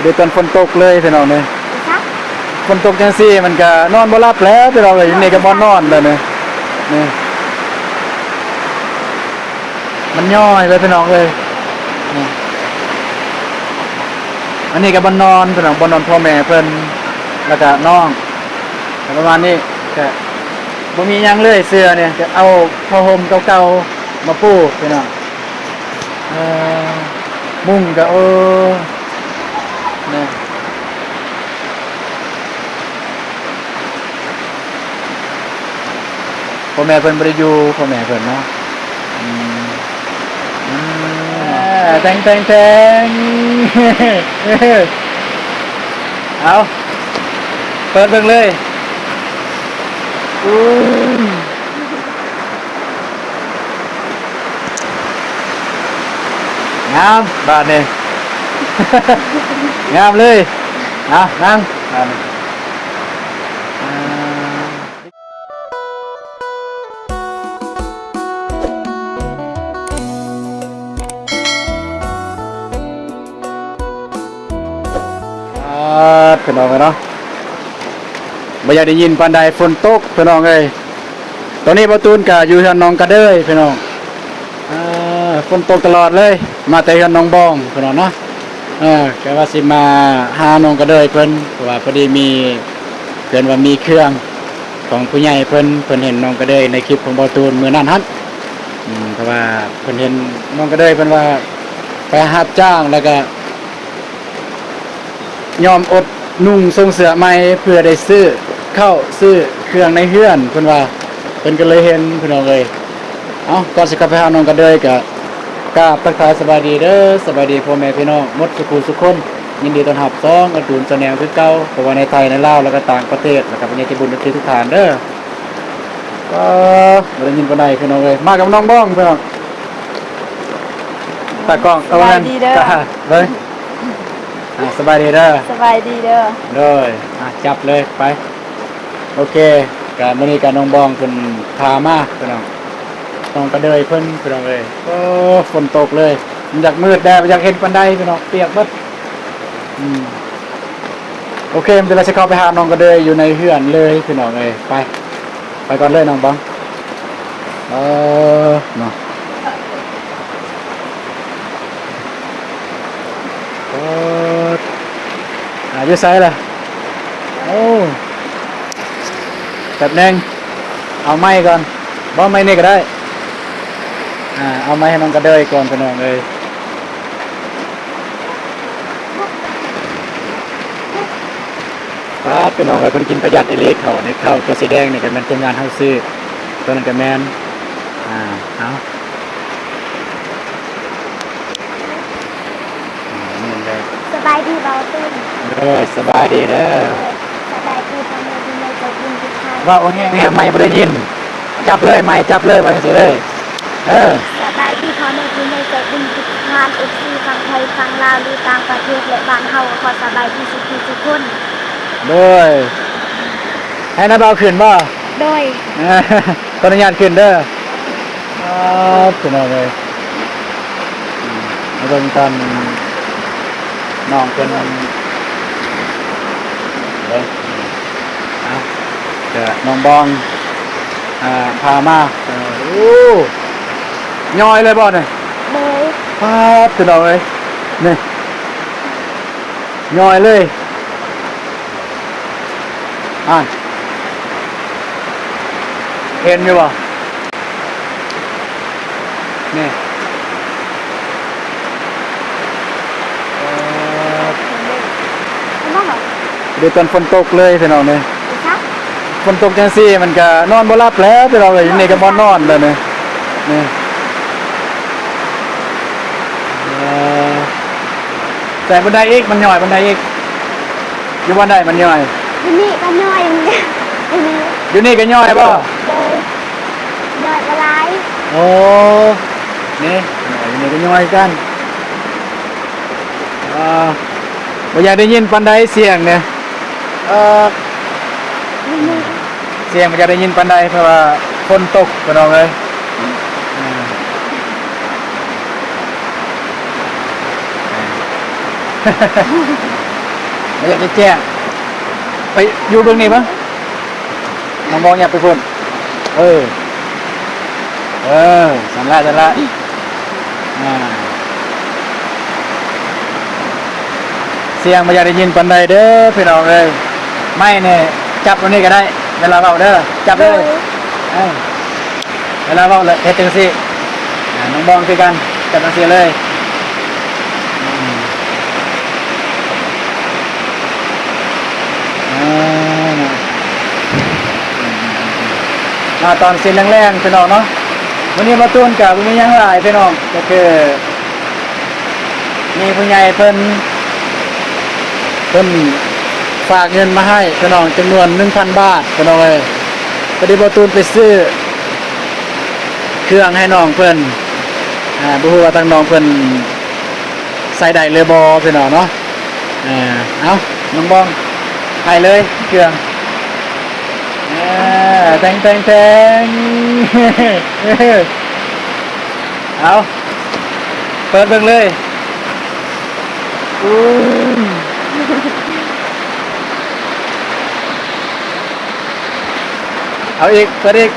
เดี๋ยวตอนฝนตกเลยพี่น้องเนี่ยครับฝนตกจังซี่มันก็นอนบ่หลับแล้วพี่น้องเอ้ยนี่ก็บ่นอนแล้วเนี่ยนี่มันย่อยเลยพี่น้องเอ้ยนี่อันนี้ก็บ่นอนพี่น้องบ่นอนพ่อแม่เพิ่นแล้วก็น้องก็ประมาณนี้ก็บ่มีหยังเลยเสื้อเนี่ยจะเอาผ้าห่มเก่าๆมาปูพี่น้องเอ่อมุ้งก็เออ นี่พ่อแม่เพิ่นบ่ได้อยู่พ่อแม่เพิ่นเนาะแตงแตงแตงเอาเปิดเบิ่งเลยอู้งามบ้าดนี่ย งามเลยเอานั่งบาดนี่อ่าครับพี่น้องเอ้ยเนาะบ่อยากได้ยินปานใดฝนตกพี่น้องเอ้ยตอนนี้ประตูนก็อยู่ที่น้องกระเด้ยพี่น้องฝนตกตลอดเลย มาแต่เฮือนน้องบองพี่น้องเนาะ เออก็ว่าสิมาหาน้องกระเด้ยเพิ่นเพราะว่าพอดีมีเพิ่นว่ามีเครื่องของผู้ใหญ่เพิ่นเพิ่นเห็นน้องกระเด้ยในคลิปของประตูนมื้อนั้นฮั่นเพราะว่าเพิ่นเห็นน้องกระเด้ยเพิ่นว่าไปรับจ้างแล้วก็ ยอมอดนุ่งทรงเสื้อใหม่เพื่อได้ซื้อเข้าซื้อเครื่องในเฮือนเพิ่นว่าเพิ่นก็เลยเห็นเพิ่นเอาเลยเอ้าก่อนสิกลับไปหาน้องกันเลยก็ กราบทักทายสบายดีเด้อสบายดีพ่อแม่พี่น้องหมดสุขุสุขคน ยินดีต้อนรับซองอดูนแสนงคือเก่าเพราะว่าในไทยในลาวแล้วก็ต่างประเทศแล้วก็เป็นญาติบุญทุกทุกฐานเด้อก็บ่ได้ยินปานใดพี่น้องเอ้ยมากับน้องบ้องพี่น้องตากล้องเอาไว้นั่นสบายดีเด้อ จ้าเลยอะสบายดีเด้อ สบายดีเด้อเลยอะจับเลยไป โอเคการมื้อนี้การน้องบองเพิ่นพามาพี่น้อง น้องกระเดยเพิ่นพี่น้องเลยโอ้ฝนตกเลยมันอยากมืดแดดอยากเห็นปันไดพี่น้องเปียกเบิดอืมโอเคมันจะเราจะเข้าไปหาน้องกระเดยอยู่ในเฮือนเลยพี่น้องเลยไป ไปก่อนเลยน้องบองเออเนาะเอออายุไซล่ะโอ้แบบนึงเอาไม้ก่อนบ่ไม้นี่ก็ได้ อ่าเอาไม้ให้น้องกระเดยก่อนพี่น้องเลยครับพี่น้องไปคนกินประหยัดไอเล็กเขาในข้าวตัวสีแดงนี่ก็เป็นตัวงานเฮาซื้อตัวนั้นก็แมนอ่าเอาอ่านี่เลยสบายดีเบาตุ้นเด้อสบายดีเด้อสบายดีพ่อแม่พี่น้องใจบุญทุกท่านว่าโอ้แง่ไม่บ่ได้ยิน จับเลยไม่จับเลยไปสิเลยเออ สบายดีพ่อแม่พี่น้องใจบุญทุกท่านเอฟซีฟังไทยฟังลาวหรือต่างประเทศและบ้านเฮาขอสบายดีสุขีทุกคนด้วยให้น้าเบาขึ้นบ่โดยเออตอนนี้ยานขึ้นเด้อครับขึ้นเอาเลยอืมแล้วเบิ่งตอนน้องเป็นเด้อเอาเดี๋ยวน้องบองอ่าพามาเออโอ้ ย่อยเลยบ่เนี่ยโดยพาดขึ้นเอาเลยนี่ย่อยเลยอ่านเห็นอยู่ป่ะนี่เอ่อน้องเหรอเดี๋ยวตอนฝนตกเลยพี่น้องเนี่ยครับฝนตกจังซี่มันก็นอนบ่หลับแล้วพี่น้องเลยนี่ก็บ่นอนแล้วเนี่ยนี่เอ่อ แต่บันไดอีกมันย่อยบันไดอีกอยู่บันไดมันย่อยที่นี่ก็น้อยอย่างเงี้ยอันนี้อยู่นี่ก็ย่อยป่ะโดยน้อยกว่าหลายโอ้นี่อยู่นี่ก็ย่อยกันอ่าบ่อยากได้ยินปันไดเสียงเนี่ยเอ่อนี่นี่เสียงมันจะได้ยินปันใดเพราะว่าฝนตกพี่น้องเลยอ่า ไม่อยากจะแจ้ง ไปอยู่เบื้องนี้ปะน้องมองอย่าไปพุ่นเออ เออสันละสันละอ่าเสียงไม่อยากได้ยินปันใดเด้อพี่น้องเลย ไม่เนี่ยจับตรงนี้ก็ได้ เวลาเบาเด้อจับโดเลยยเออเวลาเบาเลยเฮ็ดจังซี่อ่าน้องบองคือกันจับจังซี่เลยอืมอ่า มาตอนเส้นแรงๆพี่น้องเนาะวันนี้มาตูนกับมียังหลายพี่น้องก็คือ มีผู้ใหญ่เพิ่นเพิ่นฝากเงินมาให้พี่น้องจำนวน1,000บาทพี่น้องเอ้ยพอดีบ่ตูนไปซื้อ เครื่องให้น้องเพิ่นอ่าบ่ฮู้ว่าทางน้องเพิ่นใส่ได้เลยบ่พี่น้องเนาะอ่าเอาน้องบองให้เลยเครื่อง แตงแตงแตงเอาเปิดเบิ่งเลยอู้เอาอีกเปิดอีก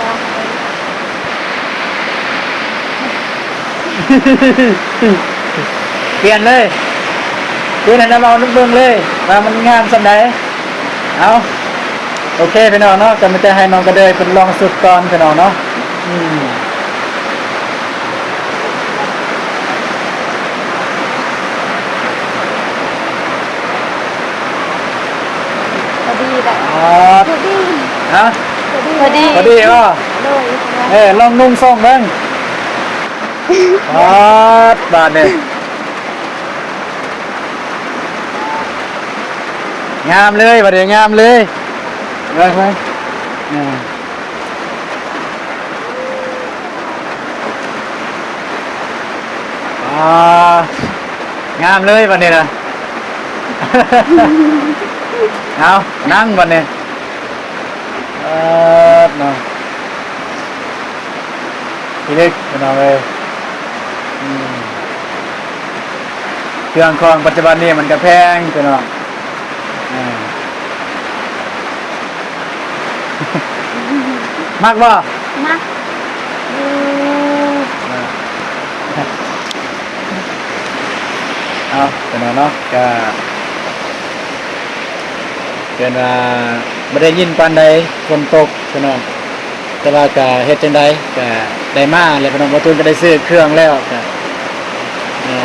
ลองไป เปลี่ยนเลยเปลี่ยนให้น้ำเอาลูกเบิ่งเลยว่ามันงามสันใดเอาโอเคพี่น้องเนาะก็ไม่ได้ให้น้องกระเดยเป็นลองสุดก่อนพี่น้องเนาะอืมพอดีแบบอ๋อพอดีฮะพอดีพอดีป่ะโดย เออลองนุ่งส่งเบ้า งอ๋อบาทเนี่ยงามเลยบาทเดี๋ยวงามเลยไปไปอ่างามเลยวันนี้นะเอานั่งวันนี้เออเนาะพี่เล็กพี่น้องเลยอืม เครื่องของปัจจุบันนี้มันก็แพงพี่น้องอ่ามากบ่มักดูเอาเป็นเอาเนาะก็เป็นว่าไม่ได้ยินปานใดฝนตกพี่น้องแต่ว่าก็เฮ็ดจังไดก็ได้มาแล้วพี่น้องบ่ตูนก็ได้ซื้อเครื่องแล้วก็เอ่อ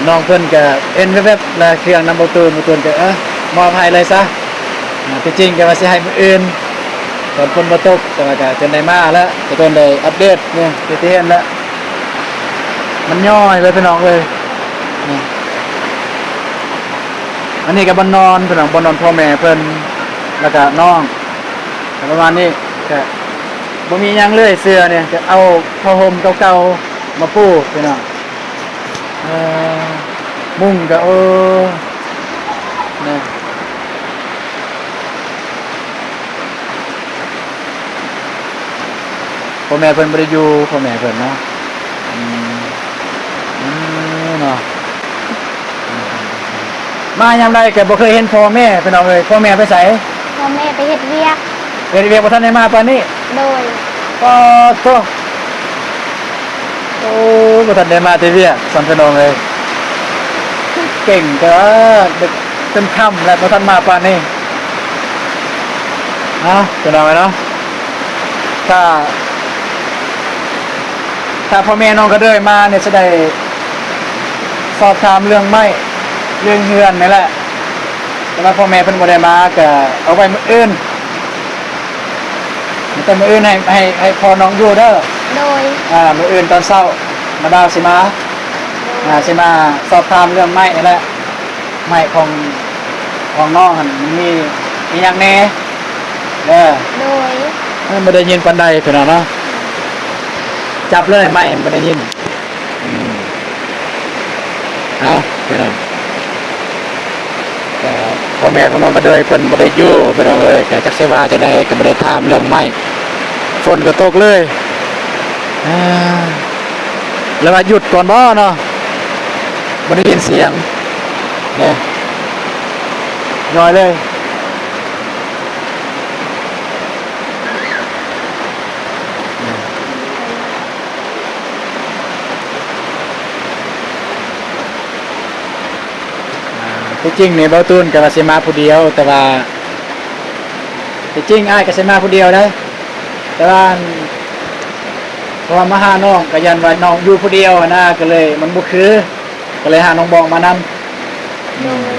น้องเพิ่นก็เอ็นแวบๆแล้วเครื่องนำบ่ตูนบ่ตูนก็เออมอบให้เลยซะอ่าที่จริงก็ว่าสิให้มืออื่นตอนฝนบ่ตกแต่ว่าก็จนได้มาแล้วก็ต้นได้อัปเดตเนี่ยที่ที่เห็นแล้วมันย่อยเลยพี่น้องเลยอันนี้กับบนนอนเป็นของบนนอนพ่อแม่เพิ่นแล้วก็น้องประมาณนี้ก็บ่มียังเลยเสื้อเนี่ยจะเอาผ้าห่มเก่าๆมาปูพี่น้อง มุ้งก็เออเนี่ยพ่อแม่เพิ่นบ่ได้อยู่พ่อแม่เพิ่นเนาะอืมอืมเนาะมายามใดก็บ่เคยเห็นพ่อแม่พี่น้องเอ้ยพ่อแม่ไปไสพ่อแม่ไปเฮ็ดเวียกเรียนเวียกบ่ทันได้มาปานนี้โดยก็โตโอ้ บ่ทันได้มาแต่เวียกสัมพี่น้องเอ้ยเก่งแต่ว่าเด็กจนค่ำแล้วบ่ทันมาปานนี้เอ้าพี่น้องเอ้ยเนาะถ้า ถ้าพ่อแม่น้องก็เดินมาเนี่ยจะได้สอบถามเรื่องไม้เรื่องเฮือนนี่แหละแต่ว่าพ่อแม่เพิ่นบ่ได้มาก็เอาไว้มื้ออื่นแต่มื้ออื่นให้ให้ให้พ่อน้องอยู่เด้อโดย อ่ามื้ออื่นตอนเช้า มาดาวสิมาอ่าสิมาสอบถามเรื่องไม้นี่แหละไม้ของของน้องหั่นมีมีหยังแหน่เด้อโดยเออบ่ได้ยินปานใดพี่น้องเนาะจับเลยไม้บ่ได้ยินอืมเอาพี่น้องก็พ่อแม่ของน้องก็เลยเพิ่นบ่ได้อยู่พี่น้องเอ้ยก็จักสิว่าจะได้ก็บ่ได้ถามเรื่องไม้ฝนก็ตกเลยอ่า แล้วว่าหยุดก่อนบ่เนาะบ่ได้ยินเสียงเนี่ยย่อยเลยอ่าที่จริงเนี่ยเบาตูนกับว่าสิมาผู้เดียว แต่ว่าที่จริงอ้ายก็สิมาผู้เดียวได้แต่ว่าเพ ราะว่ามาหาน้องก็ยันว่าน้องอยู่ผู้เดียวนะก็เลย มันบ่คือ ก็เลยหาน้องบองมานำโดย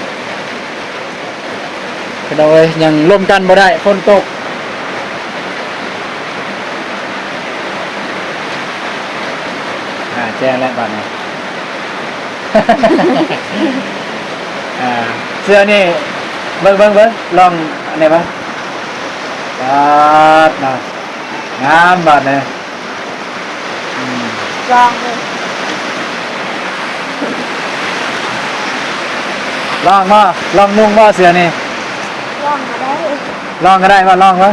ก็เลยยังร่วมกันบ่ได้ฝนตกอ่าแจ้งแล้วบัดนี้ อ่าเสื้อนี่เบิ้งเบิ้งเบิ้งลองอันไหนบ้างบาดนะงามบาดเนี่ยอืม ลองเลยลองมาลองนุ่งมาเสื้อนี่ลองมาได้ลองก็ได้มาลองมา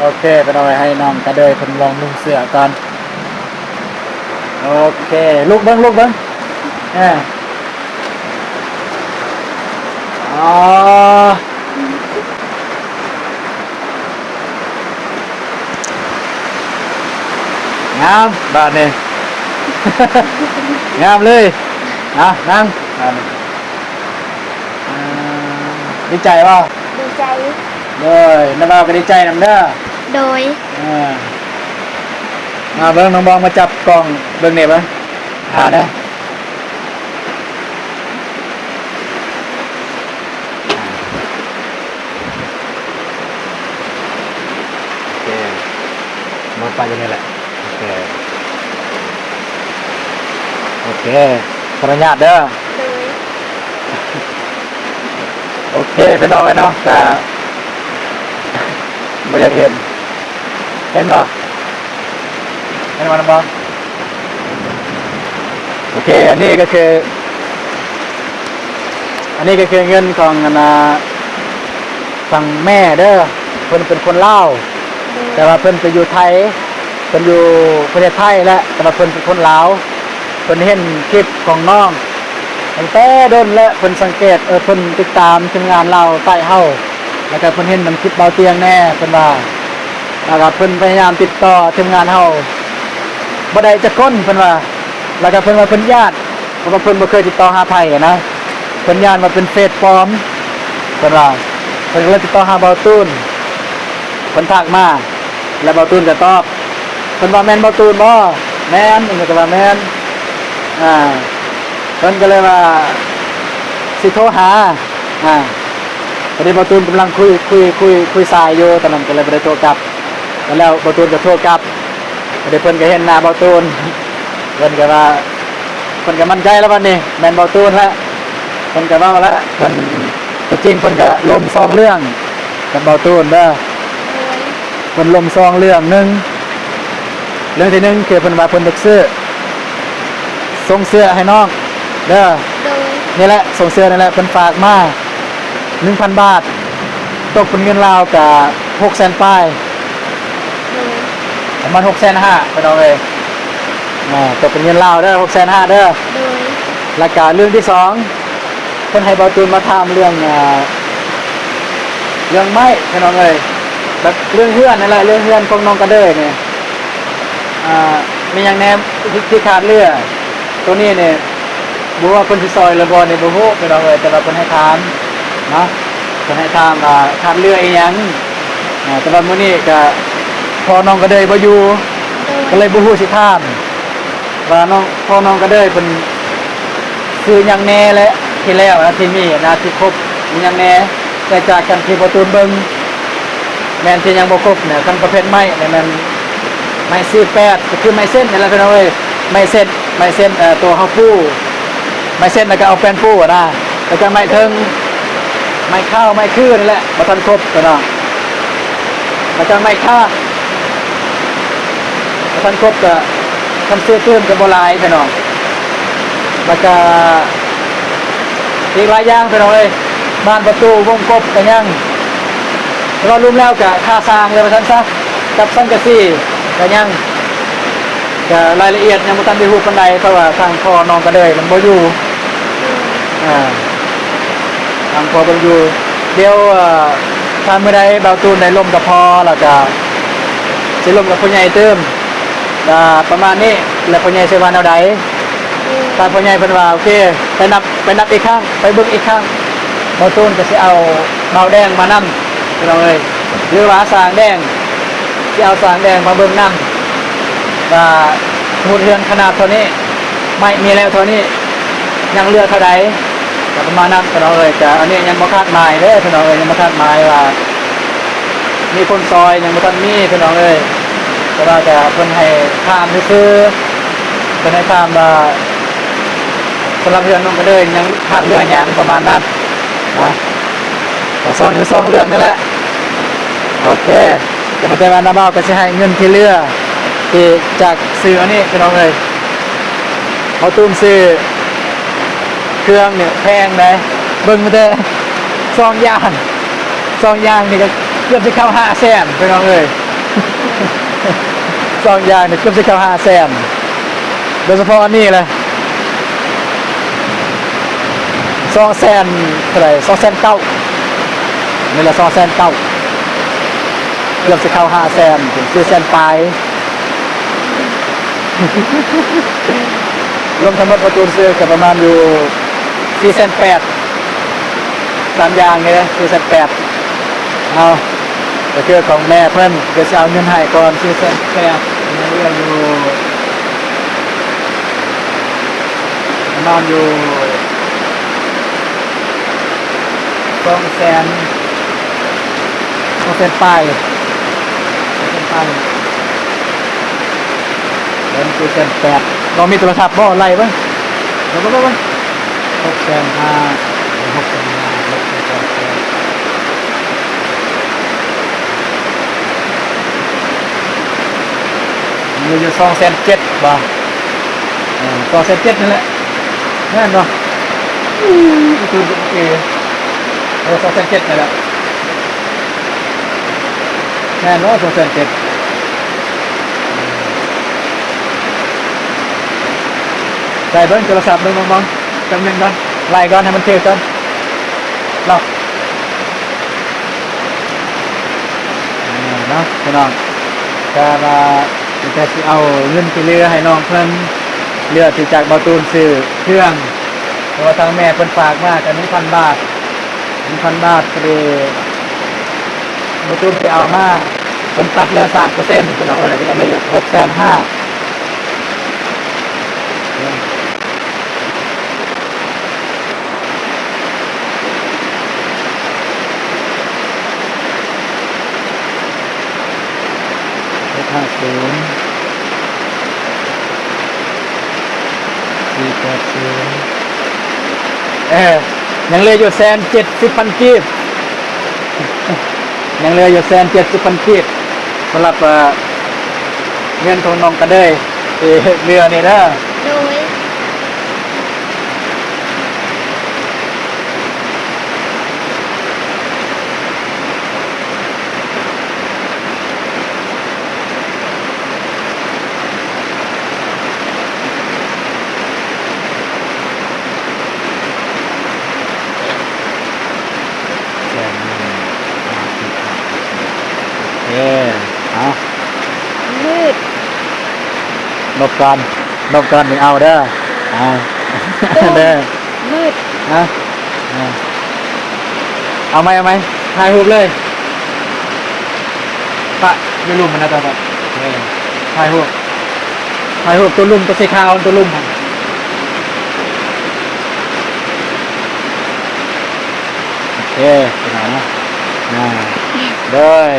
โอเคไปเอาไว้ให้น้องกระเดยเพิ่นลองนุ่งเสื้อก่อนโอเค ลูกเบิ้งลูกเบิ้งเอออ๋อ งามบาดนี่ งามเลยอะนั่งบาดนี่อ่าดีใจป่ะดีใจ เลยน้ำเบาก็ดีใจนำเด้อโดย อ่ามาเบิ้งน้องบองมาจับกล่องเบิ้งเนี่ยบ้างอ่าได้โอเครถไปยังไงแหละ โอ เคโอเคขออนุญาตเด้อ โดยโอเคไปต่อไปเนาะแต่ไม่อยากเห็น เห็นป่ะเห็นมันบ้าโอเค อันนี้ก็คือ อันนี้ก็คือเงินของอันนะฝั่งแม่เด้อเพิ่นเป็นคนเล่าวโดยแต่ว่าเพิ่นไปอยู่ไทยเพิ่นอยู่ประเทศไทยแล้วแต่ว่าเพิ่นเป็นคนลาว พิ่นเห็นคลิปของน้องตั้งแต่โดนและเพิ่นสังเกตเออเพิ่นติดตามทีมงานเราใต้เฮาแล้วก็เพิ่นเห็นนํคลิปเบาเตียงแน่เพิ่นว่าแล้วก็เพิ่นพยายามติดต่อทีมงานเฮาบ่ได้จะก้นเพิ่นว่า แล้วก็เพิ่นว่าเพิ่นญาติเพราะว่าเพิ่นบ่เคยติดต่อหาไผอะนะเพิ่นญาติว่าเป็นเฟซปลอมเพิ่นว่าเพิ่นก็เลยติดต่อหาเบาตูนเพิ่นทักมาแล้วเบาตูนก็ตอบเพิ่นว่าแม่นเบาตูนบ่แม่นเพิ่นก็ว่าแม่น อ่าเพิ่นก็เลยว่า สิโทรหา อ่าพอดีเบาตูนกำลังคุยคุยคุยคุยสายอยู่ตอนนั้นก็เลยบ่ได้โทรกลับ แล้วเบาตูนก็โทรกลับพอดีเพิ่นก็เห็นหน้าเบาตูนเพิ่นก็ว่าเพิ่นก็มั่นใจแล้ววันนี้แม่นเบาตูนแล้วเพิ่นก็เว้าแล้วเพิ่นจริงๆเพิ่นก็ลมซองเรื่องกับเบาตูนเด้อโดยเพิ่นลมซองเรื่องหนึงเรื่องที่หนึ่งคือเพิ่นว่าเพิ่นอยากซื้อ ส่งเสื้อให้น้อง เด้อโดยนี่แหละส่งเสื้อนี่แหละเพิ่นฝากมา1,000 บาท ตกเป็นเงินลาวกับ600,000ป้ายโดยประมาณ6,500ไปเอาเองอ่าตกเป็นเงินลาวเด้อ6,500เด้อโดยแล้วก็เรื่องที่สองเพิ่นให้เบาตูนมาถามเรื่องอ่าเรื่องไม้พี่น้องเอ้ยแบบเรื่องเพื่อนนั่นแหละเรื่องเพื่อนของน้องกระเด้อเนี่ยอ่ามีอย่างแนมที่ที่ขาดเรือ ตัวนี้เนี่ยบ่ว่าเพิ่ซอยรือบ่เนี่ยบ่ฮู้พี่น้องเอ้ยแต่ว่าเพิ่นให้ถามเนาะเพิ่นให้ถามว่าขาดเรืออีหยังอ่าแต่ว่ามื้อนี้ก็พอน้องกระเด้บ่อยู่ก็เลยบ่ฮู้สิถามว่าน้องพอน้องกระเด้เพิ่นคือหยังแน่และที่แล้วนะที่มีนะที่ครบมีหยังแน่แต่จากกันที่ประตูเบิงแมนที่ยังบ่ครบเนี่ยกันประเภทไม้เนี่ยมันไม้ซีแปดก็คือไม้เส้นนี่แหละพี่น้องเอ้ยไม้เส้น ไม้เส้นเอ่อตัวเฮาปู้ไม้เส้นแล้วก็เอาแป้นปูอะนะแล้วก็ไม้เทิงไม้ข้าวไม้คือนี่แหละบ่ทันครบพี่น้องแล้วก็ไม้ค่าบ่ทันครบก็ทำเสื้อเพิ่มก็บ่หลายพี่น้องแล้วก็อีกหลายอย่างไปหน่อยบ้านประตูวงกบกันยังแล้วก็รวมแล้วกับค่าสร้างเลยไปทั้งซะกับสังกะสีกันยัง ก็รายละเอียดยังบ่ทันได้ฮู้ปานใดเพราะว่าทางพ่อน้องก็เลยมันบ่อยู่อ่าทางพอบรอยู่เดี๋ยวเอ่อถ้าเมื่อใดเบาตูนได้ลมกับพอเราจะสิลมกับพ่อใหญ่เติมอ่าประมาณนี้แล้วพ่อใหญ่สิว่าแนวใดถ้าพ่อใหญ่เพิ่นว่าโอเคไปนับไปนับอีกครั้งไปเบิ่งอีกครั้งเบาตูนก็สิเอาเบาแดงมานำพี่น้องเอ้ยหรือว่าสางแดงสิเอาสางแดงมาเบิ่งนำ ว่าสมุดเรือนขนาดเท่านี้ ไม่มีแล้วเท่านี้ ยังเลือเท่าใดก็ประมาณนั้นพี่น้องเอ้ยแต่อันนี้ยังบ่คาดหมายเด้อพี่น้องเอ้ยยังบ่คาดหมายว่า มีคนซอยยังบ่ทันมีพี่น้องเอ้ยแต่ว่าแต่เพิ่นให้ข้ามซื่อเพิ่นให้ข้ามว่าสำหรับเรืองน้องก็เลยยังขาดเรื่องหยังประมาณนั้นนะก็ซ่อนอยู่สองเรื่องนั่นแหละโอเคแต่มาแต่ว่าน้าเบ้าก็สิให้เงินที่เห ลือที่จากซื้ออันนี้พี่น้องเอ้ยเขาตุ้มซื้อเครื่องเนี่ยแพงเลยเบิ่งมาเด้อซองยางซองยางนี่ก็เกือบจะเข้าห้าแสนไปน้องเอ้ยซองยางเนี่ยเกือบจะเข้าห้าแสนโดยเฉพาะอันนี้เลยสองแสนเท่าไหร่สองแสนเก้านี่แหละสองแสนเก้าเกือบจะเข้าห้าแสนถึงสี่แสนปลาย รวมทั้งหมดประตูซื้อกับประมาณอยู่สี่แสนแปดสามอย่างเลยสี่แสนแปดเอาแต่คือของแม่เพื่อนเดี๋ยวจะเอาเงินให้ก่อนสี่แสนแปดเรื่องอยู่ประมาณอยู่สองแสนสองแสนปลายสองแสนปลาย เดินคือเซนแปดเรามีโทรศัพท์บ่อไรบ้างเดี๋ยวบ้างบ้างหกแสนห้าหกแสนห้าหกแสนแปดแสนมีอยู่สองแสนเจ็ดบ่สองแสนเจ็ดนั่นแหละแน่นเนาะอืมคือโอเคเออสองแสนเจ็ดนั่นแหละแน่นเนาะสองแสนเจ็ด ใส่เบิ้งโทรศัพท์เบิ้งมองๆจำหนึ่งก่อนไล่ก่อนให้มันเทก่อนเราอ่าเนาะพี่น้องก็มาจะสิเอาเงินที่เหลือให้น้องเพิ่นเลือที่จากบาตูนซื้อเครื่องเพราะทางแม่เพิ่นฝากมากันหนึ่งพันบาทหนึ่งพันบาทก็เลยบาตูนไปเอามาเพิ่นตัดเหลือสามเปอร์เซ็นต์พี่น้องอะไรก็ไม่หกแสนห้า ห้าศูนย์สี่แปดศูนย์เออยังเหลืออยู่แสนเจ็ดสิบพันกีบยังเหลืออยู่แสนเจ็ดสิบพันกีบสำหรับเงินทองนองกระเดยเรือนี่นะ โดย แสนหนึ่งห้าสิบเออเอา มืด นบกันนบกันนี่เอาเด้อเอาเด้อมืดนะอ่าเอาไหมเอาไหมถ่ายรูปเลยปะอย่าลุ่มมันนะตาตาเออถ่ายรูปถ่ายรูปตัวลุ่มตัวสีขาวตัวลุ่มครับโอเคไปไหนนะอ่าเด้ย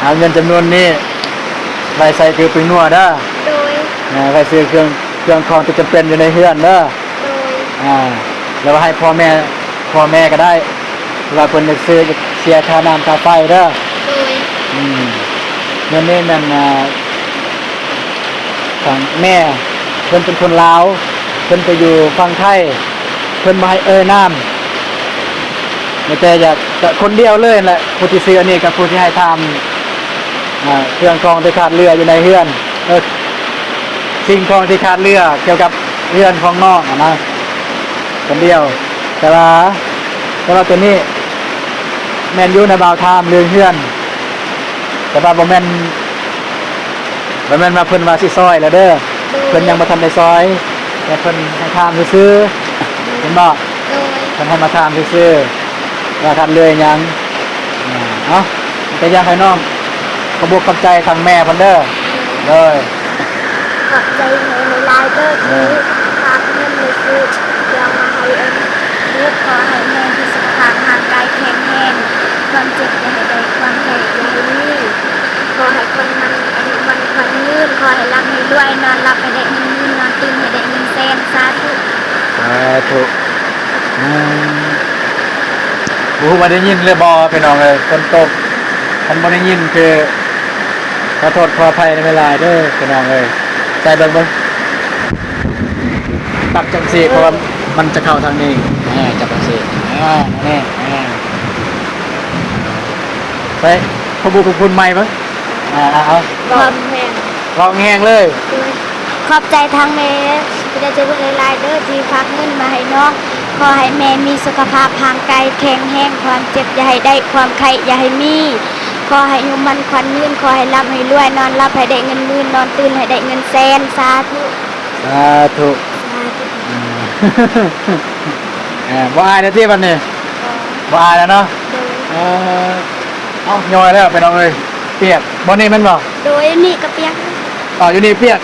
เอาเงินจำนวนนี้ ไปใส่คือปิงนัวเด้อโดย นะไปซื้อเครื่องเครื่องของที่จำเป็นอยู่ในเฮือนเด้อโดย อ่า แล้วให้พ่อแม่พ่อแม่ก็ได้เวลาคนจะซื้อจะเสียค่าน้ำค่าไฟเด้อโดย อืมเงินนี่นั่นอ่าทางแม่เพิ่นเป็นคนลาวเพิ่นไปอยู่ฝั่งไทยเพิ่นมาให้เอ้ยน้ำไม่แต่อยากแต่คนเดียวเลยนั่นแหละผู้ที่ซื้ออันนี้กับผู้ที่ให้ทำอ่า เครื่องกรองที่ขาดเรืออยู่ในเฮือนคเออสิ่งของที่ขาดเรือเกี่ยวกับเรือนของนอกอะนะคนเดียว แต่ว่าแต่ว่าตัวนี้แมนยูในบาวไทม์เรื่องเพื่อน แต่ว่าบ่แม่นบ่แม่นมาเพิ่นมาสิซอยแล้วเด้อเพิ่นยังบ่ทันได้ซอย แต่เพิ่นให้ทามซื่อๆเห็นบ่โดยเพิ่นให้มาทามซื่อๆว่าทันเลยหยังอ่าเอ้าแต่ยังให้น้อง ขอบกขอบใจทางแม่พิ่นเด้อเลยขอบใจในในไลน์เดอร์ที่ฝากเงินในซื้อเดี๋ยวมาให้เอ็นเลือกขอให้แม่ที่สุขภาพร่างกายแข็งแรงความเจ็บอย่าให้ได้ความแข็งอย่าให้มีขอให้คนมันอายุมันคนยืนขอให้รับให้ด้วยนอนรับให้ได้เงินยืนนอนตื่นให้ได้เงินแสนสาธุสาธุอืมบ่ฮู้ว่าได้ยินหรือบ่พี่น้องเอ้ยฝนตกคันบ่ได้ยินคือ ขอโทษขออภัยในเวลาเด้อพี่น้องเอ้ยใจเบิ่งเบิ่งตักจังสีเพราะว่ามันจะเข้าทางนี้แหมจับจังสีอ่าแน่แน่ไปขบุกขอบคุณใหม่ปะอ่าเอาเอาความแม่ลองแห้งเลย ขอบใจทางแม่ที่ได้เจอในไลน์เดอร์ที่ฝากเงินมาให้น้องขอให้แม่มีสุขภาพร่างกายแข็งแรงความเจ็บอย่าให้ได้ความไข้อย่าให้มี ขอให้อายุมันควันยืนขอให้รับให้รวย นอนรับให้ได้เงินหมื่นนอนตื่นให้ได้เงินแสนสาธุสาธุสาธุอ่าอ่าบ่อายนะที่วันนี้บ่อายแล้วเนาะโดยเออเอาย่อยแล้วไปน้องเลยเปียกบอนี่แมันบ่โดยนี่กระเปียกอ๋ออยู่นี่เปียก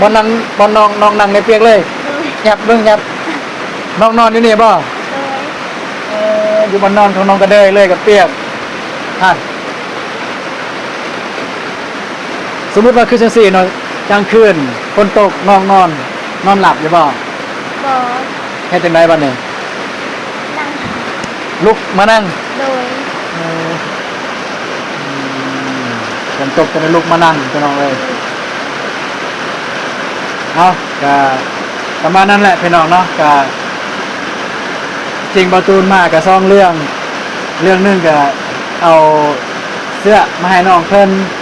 บอนั่งบอนนองนองนั่งในเปียกเลยโดยยับเบิ่งยับน้องนอนอยู่นี่บ่โดยเอ่ออยู่บนนอนของน้องกระเดยเลยกับเปียกฮะ สมมุติว่าคือจังสี่เนาะกลางคืนฝนตกน้องนอน นอนหลับอยู่บ่บอเฮ็ดจังไดบัดนี้นั่งลุกมานั่งโดยเอออืมฝนตกจะได้ลุกมานั่งพี่น้องเลยเอาก็ประมาณนั้นแหละพี่น้องเนาะก็จริงประตูนมากกับซ่องเรื่อง เรื่องหนึงก็เอาเสื้อมาให้น้องเพิ่นก็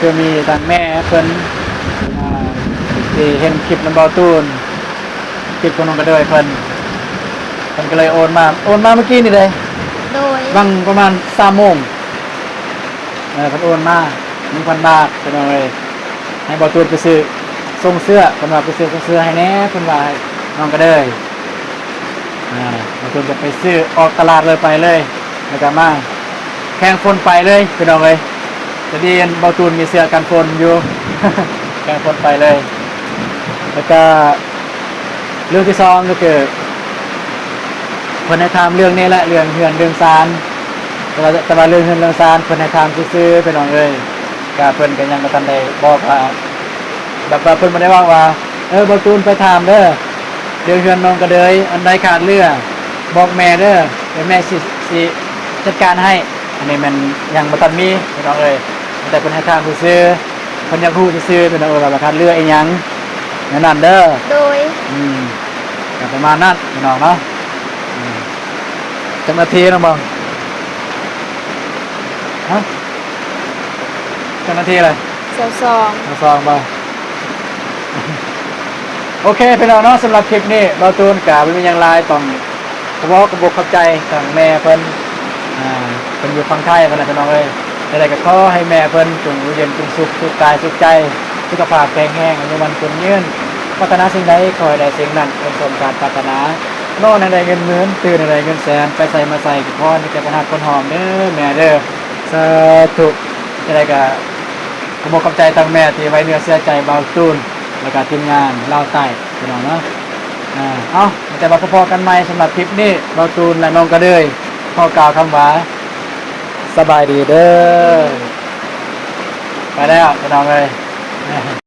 คือมีทางแม่เพิ่นที่เห็นคลิปน้ำเบาตูนคลิปของน้องกระเดยเพิ่นเพิ่นก็เลยโอนมา โอนมาเมื่อกี้นี่เลยโดยบางประมาณสามโมงเออเพิ่นโอนมาหนึ่งพันบาทเป็นเอาเลยให้เบาตูนไปซื้อส่งเสื้อเพิ่นว่าไปซื้อซ่งเสื้อให้แน่เพิ่นว่าน้องกระเดยอ่าเบาตูนจะไปซื้อออกตลาดเลยไปเลยแล้วก็มาแข่งฝนไปเลยพี่น้องเลย จะดีอันเบาตูนมีเสื้อกันฝนอยู่แข่งฝนไปเลย แล้วก็เรื่องที่สองก็คือคนในทามเรื่องนี้แหละเรื่องเฮือนเรื่องซานแต่ว่าแต่ว่าเรื่องเฮือนเรื่องซานคนในทามซื้อๆพี่น้องเอ้ยก็เพิ่นก็ยังบ่ทันได้บอกว่าแบบว่าเพิ่นบ่ได้ว่าว่า เออบาตูนไปถามเด้อเดี๋ยวเฮือนน้องก็เลยอันใดขาดเรือบอกแม่เด้อเดี๋ยวแม่สิสิจัดการให้อันนี้มันยังบ่ทันมีพี่น้องเอ้ย แต่เพิ่นให้ทางซื่อๆเพิ่นอยากรู้ซื่อๆพี่น้องเอ้ยว่าบ่ทันเรืออีหยังนั่นนั่นเด้อโดยอืมก็ประมาณนั้นพี่น้องเนาะอืมจังนาทีน้องบ่ฮะจังนาทีอะไรสองสองมาซองบ่โอเคพี่น้องเนาะสำหรับคลิปนี้เราตูนกาเป็นยังไลายต้องขอบกระบอกขอบใจทางแม่เพิ่นอ่าเพิ่นอยู่ฝั่งไทยเพิ่นน่ะพี่น้องเอ้ยแต่ก็ขอให้แม่เพิ่นจงอยู่เย็นจงสุขสุขกายสุขใจ สุขภาพแข็งแรงอายุมันคนยืนปรารถนาสิ่งใดขอให้ได้สิ่งนั้นเป็นสมการปรารถนาโนอนในใดเงินหมื่นตื่นในใดเงินแสนไปใส่มาใส่กับพ่อในแก่ปัญหาคนหอมเด้อแม่เด้อสาธุจะได้ก็ขอบคุณใจทางแม่ที่ไว้เนื้อเสื้อใจเบาตูนแล้วก็ทีมงานเล่าใต้พี่น้องเนาะอ่าเอาแต่มาพอๆกันใหม่สำหรับคลิปนี้เบาตูนและน้องกระเดยพ่อกล่าวคำว่า สบายดีเด้อ ไปแล้วไปนอนเลย